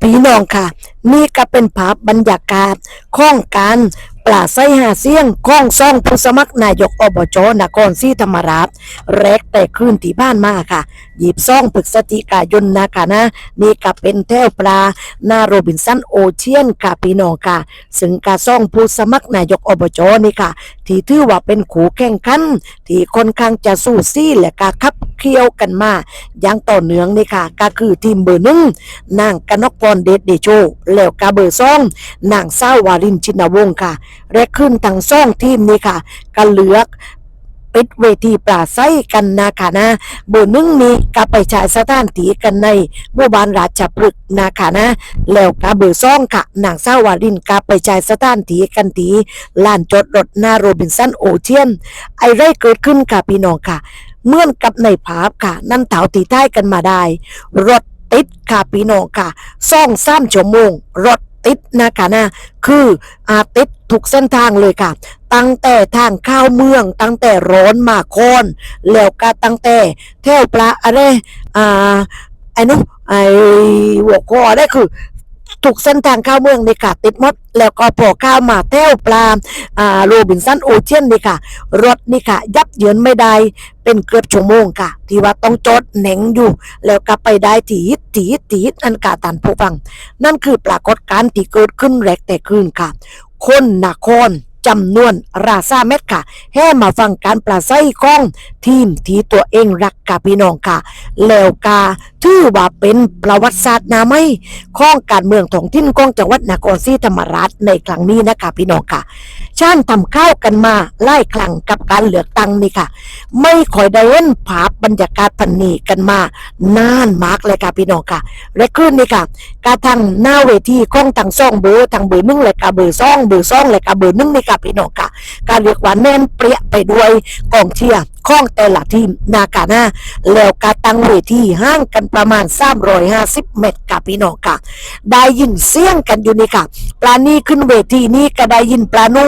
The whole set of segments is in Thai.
พี่น้องค่ะ นี่ก็เป็นภาพบรรยากาศของการ ปราศัยหาเสียงของซ่องผู้สมัครนายกอบจนครศรีธรรมราชแรกแต่คืนที่บ้านมาค่ะหยิบซ่องพฤศจิกายนนะคะนะ นี่ก็เป็นแถวปลาหน้าโรบินสันโอเชียนค่ะพี่น้องค่ะ ซึ่งกาซ่องผู้สมัครนายกอบจนี่ค่ะ ที่ถือว่าเป็นขู่แข่งขันที่ค่อนข้างจะสู้ซี่และกาขับเคี่ยวกันมา อย่างต่อเนื่องนี่ค่ะ ก็คือทีมเบอร์หนึ่งนางกนกพรเดชเดโชแล้วกาเบอร์สองนางสาววารินชินวงศ์ค่ะและขึ้นทั้งสองทีมนี่ค่ะก็เลือกปิดเวทีปราศัยกันนะคะนะเบอร์หนึ่งนี้ก็ไปฉายสถานที่กันในหมู่บ้านราชพฤกษ์นะคะนะแล้วก็เบอร์สองค่ะนางสาววารินก็ไปฉายสถานที่กันที่ลานจอดรถหน้าโรบินสันโอเชียน ไอไรเกิดขึ้นค่ะพี่น้องค่ะ เมื่อนกับในภาพค่ะ นั่นเถาตีท้ายกันมาได้ รถติดค่ะพี่น้องค่ะซ่องสามชั่วโมงรถ ติดนะคะนะคืออาติดทุกเส้นทางเลยค่ะ ตั้งแต่ทางเข้าเมือง ตั้งแต่ร้อนมาคอนแล้วก็ตั้งแต่เท่วปลาอะไรอ่าไอ้นุไอ้หัวคอได้คือ ทุกเส้นทางเข้าเมืองนี่ค่ะ ติดมด แล้วก็พอข้าวมาแถวปลาอ่าโรบินสันโอเชียนนี่ค่ะ รถนี่ค่ะ ยับเยินไม่ได้เป็นเกือบชั่วโมงค่ะ ที่ว่าต้องจอดแหน่งอยู่ แล้วก็ไปได้ทีดทีดทีดอันกาตันผู้ฟัง นั่นคือปรากฏการณ์ที่เกิดขึ้นแรกแต่คืนค่ะ คนนาครจำนวนราซาเม็ดค่ะแห่มาฟังการปราศัยของ ทีมที่ตัวเองรักกับพี่น้องค่ะ แล้วกา ถือว่าเป็นประวัติศาสตร์นาไม่ข้องการเมืองท้องถิ่นของจังหวัดนครศรีธรรมราชในครั้งนี้นะคะ พี่น้องค่ะช่างทำข้าวกันมาไล่ครั้งกับการเลือกตั้งนี่ค่ะ ไม่ค่อยได้เห็นภาพบรรยากาศพันนีกันมานานมากเลยค่ะพี่น้องค่ะและคืนนี้ค่ะกาทางหน้าเวทีข้องทางซ่องเบอร์ทางเบอร์นึ่งและกาเบอร์ซ่องเบอร์ซ่องและกาเบอร์นึ่งนี่ค่ะพี่น้องค่ะการเรียกว่าแน่นเปรี้ยไปด้วยกองเชียร์ของแต่ละทีมนาคาหนะแล้วกาตั้งเวทีห่างกันประมาณ 350 เมตรค่ะพี่น้องค่ะ ได้ยินเสียงกันอยู่นี่ค่ะ ปลานี่ขึ้นเวทีนี้ก็ได้ยินปลานู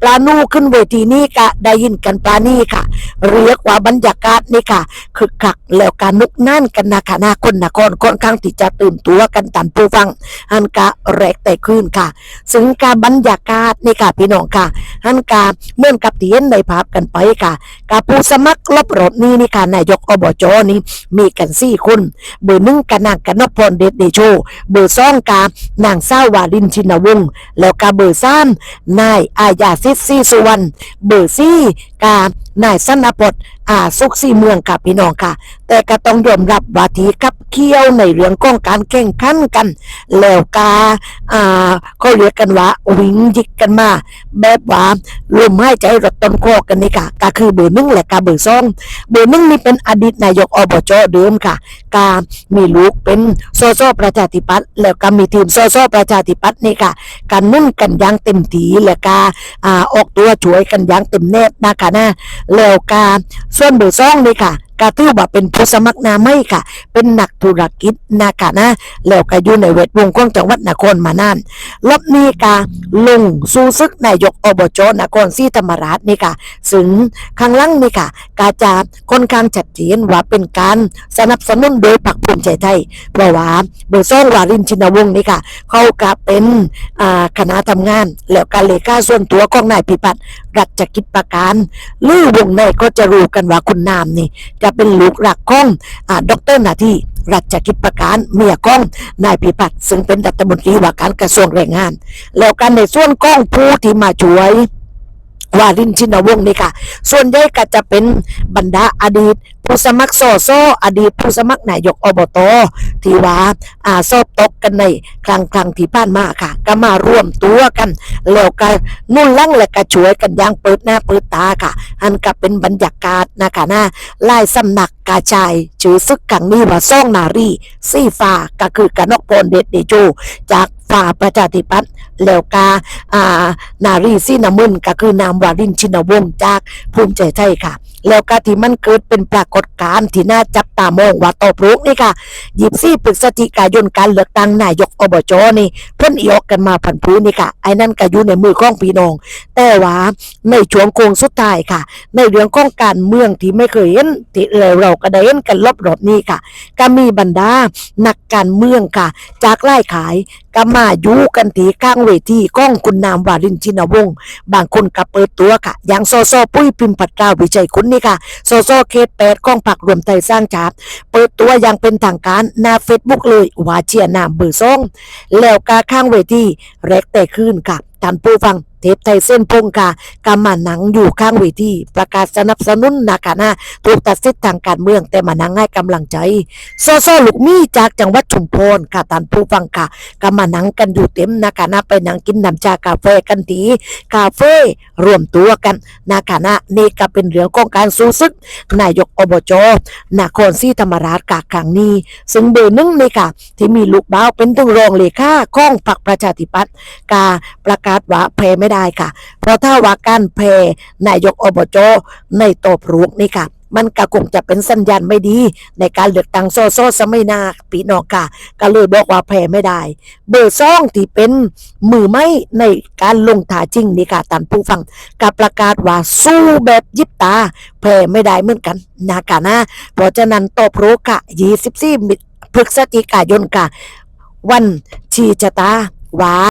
ปลานูขึ้นเวทีนี้ก็ได้ยินกันปลานี่ค่ะ เรียกว่าบรรยากาศนี่ค่ะคึกคักแล้วการนุกนั่นกันนะคะนาคนนครค่อนข้างที่จะตื่นตัวกันตามผู้ฟังอันกะแรกแต่คืนค่ะ ซึ่งการบรรยากาศนี่ค่ะพี่น้องค่ะอันกาเมื่อนกับที่เห็นในภาพกันไปค่ะกับผู้สมัครรบรถนี่นี่ค่ะนายกอบจนี่มีกันสี่คนเบอร์หนึ่งกันนางกนพรเดชเดโช เบอร์สองกานางสาววาลินชินวงศ์แล้วกาเบอร์สามนายอาญาสิทธิสุวรรณเบอร์สี่กานายสนพจน์ อาสุขสีเมืองค่ะพี่น้องค่ะ แต่ก็ต้องยอมรับว่าทีขับเคี่ยวในเรื่องของการแข่งขันกัน แล้วกาอ่าเขาเรียกกันว่าวิ่งยิกกันมา แบบว่าลมหายใจรถต้นคอกันนี่ค่ะก็คือเบอร์หนึ่งและกาเบอร์สองเบอร์หนึ่งนี่เป็นอดีตนายกอบจเดิมค่ะกามีลูกเป็นสสประชาธิปัตย์แล้วก็มีทีมสสประชาธิปัตย์นี่ค่ะการนุ่นกันย่างเต็มทีแล้วก็อ่าออกตัวช่วยกันย่างเต็มแนบนะคะนะแล้วก็ส่วนเบอร์สองเลยค่ะ ก็ถือว่าเป็นผู้สมัครนาไม่ค่ะ เป็นนักธุรกิจนะคะนะแล้วก็อยู่ในเวทวงของจังหวัดนครมานานรอบนี้กาลงสู้ซึกนายกอบจนครศรีธรรมราชนี่ค่ะซึ่งข้างล่างนี่ค่ะกาจะค่อนข้างชัดเจนว่าเป็นการสนับสนุนโดยพรรคภูมิใจไทยเพราะว่าเบอร์ซ่องวารินชินวงศ์นี่ค่ะ เขาก็เป็นอ่าคณะทำงาน แล้วการเลขาส่วนตัวของนายพิพัฒน์รัชกิจประการหรือวงในก็จะรู้กันว่าคุณนามนี่จะเป็นลูกหลักของอ่าดรนาที่รัชกิจประการเมียของนายพิพัฒน์ซึ่งเป็นรัฐมนตรีว่าการกระทรวงแรงงาน แล้วกันในส่วนกองผู้ที่มาช่วย วารินชินวงศ์นี่ค่ะ ส่วนใหญ่ก็จะเป็นบรรดาอดีต ผู้สมัครสอสออดีตผู้สมัครนายกอบตที่ว่าอ่าสอบตกกันในครั้งครั้งที่ผ่านมาค่ะ ก็มาร่วมตัวกัน แล้วก็นุ่นลังและก็ช่วยกันอย่างเปิดหน้าเปิดตาค่ะ อันก็เป็นบรรยากาศนะคะนะลายสำนักกาชายชื่อซึกครั้งนี้ว่าซ่องนารีสีฟ้าก็คือกนกพลเดชเดโจจาก ฝ่าประชาธิปัตย์แล้วกาอ่านารีซีนามุนก็คือนามวารินชินวงศ์จากภูมิใจไทยค่ะ แล้วก็ที่มันเกิดเป็นปรากฏการณ์ที่น่าจับตามองว่าตอบรุกนี่ค่ะยีบซี่พฤศจิกายนการเลือกตั้งนายกอบจนี่เพิ่นอีออกกันมาพันพูนี่ค่ะไอ้นั่นก็อยู่ในมือของพี่น้อง แต่ว่าในช่วงโค้งสุดท้ายค่ะ ในเรื่องของการเมืองที่ไม่เคยเห็นที่เราเราก็ได้เห็นกันรอบๆนี้ค่ะ ก็มีบรรดานักการเมืองค่ะ จากไล่ขายก็มาอยู่กันที่ข้างเวทีก้องคุณนามวารินชินวงศ์บางคนก็เปิดตัวค่ะอย่างโซโซปุ้ยพิมพ์ปัตราวิจัยคุณนี่ค่ะโซโซเขตแปดของผักรวมไทยสร้างชาติเปิดตัวอย่างเป็นทางการหน้าเฟซบุ๊กเลยว่าเชียร์นามเบอร์ซ่งแล้วกาข้างเวทีแรกแต่ขึ้นค่ะท่านผู้ฟัง เทปไทยเส้นพงค่ะกำมาหนังอยู่ข้างเวทีประกาศสนับสนุนนะคะนะถูกตัดสิทธิ์ทางการเมืองแต่มานังให้กำลังใจซโซลูกมี่จากจังหวัดชุมพรค่ะท่านผู้ฟังค่ะก็มานั่งกันอยู่เต็มนะคะนะไปนั่งกินน้ำชากาแฟกันทีคาเฟ่รวมตัวกันนะคะนะนี่ก็เป็นเรื่องของการสู้ศึกนายกอบจนครศรีธรรมราชกาครั้งนี้ ซึ่งเบอร์หนึ่งนี่ค่ะ ที่มีลูกบ้าเป็นถึงรองเลขาข้องพรรคประชาธิปัตย์กาประกาศว่าแพ้ไม่ได้ได้ค่ะ เพราะถ้าว่าการแพ้นายกอบจในตบรุกนี่ค่ะ มันก็คงจะเป็นสัญญาณไม่ดี ในการเลือกตั้งโซโซสมัยนาปีนอกค่ะก็เลยบอกว่าแพ้ไม่ได้ เบอร์ซ่องที่เป็นมือไม่ในการลงท่าจริงนี่ค่ะท่านผู้ฟังกับประกาศว่าสู้แบบยิบตาแพ้ไม่ได้เหมือนกันนะคะนะเพราะฉะนั้นตบรุกค่ะ24มิพฤศจิกายนค่ะ วันชีชะตาว่า